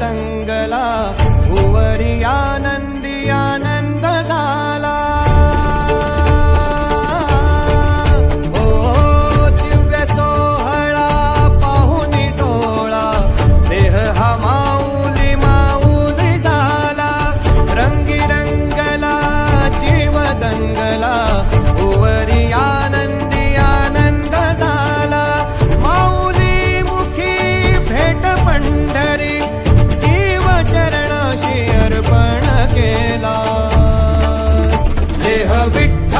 दंगला भुवरिया ದೇಹ ಬಿಟ್ಟ